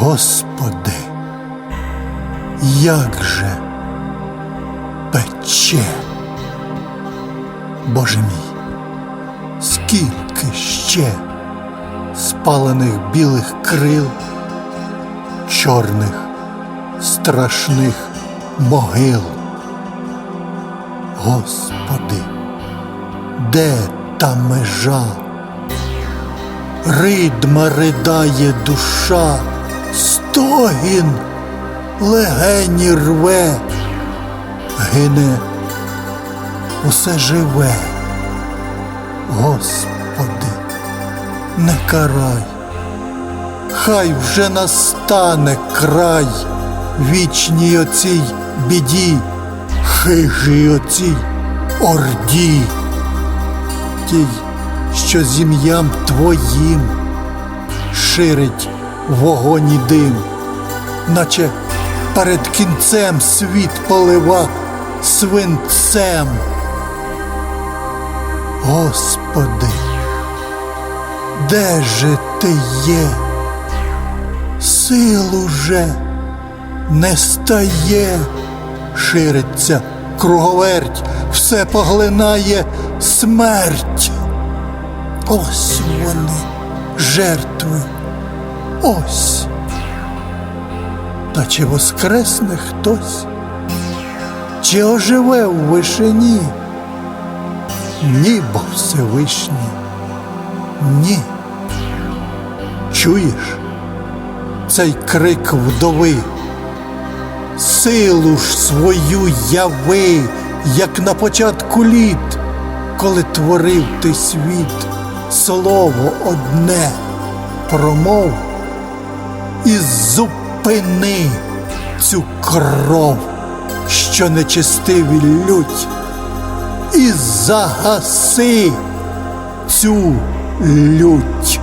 Господи, як же пече, Боже мій, скільки ще спалених білих крил, чорних страшних могил. Господи, де та межа? Ридма ридає душа, стогін легені рве, гине усе живе. Господи, не карай, хай вже настане край вічній оцій біді, хижій оцій орді тій, що зім'ям твоїм ширить вогонь і дим, наче перед кінцем світ полива свинцем. Господи, де же ти є? Сил уже не стає, шириться круговерть, все поглинає смерть. Ось вони, жертви, ось. Та чи воскресне хтось? Чи оживе в вишині? Ні, бо Всевишній, ні. Чуєш цей крик вдови? Силу ж свою яви, як на початку літ, коли творив ти світ, слово одне промов і зупини цю кров, що нечистиві лють, і загаси цю лють.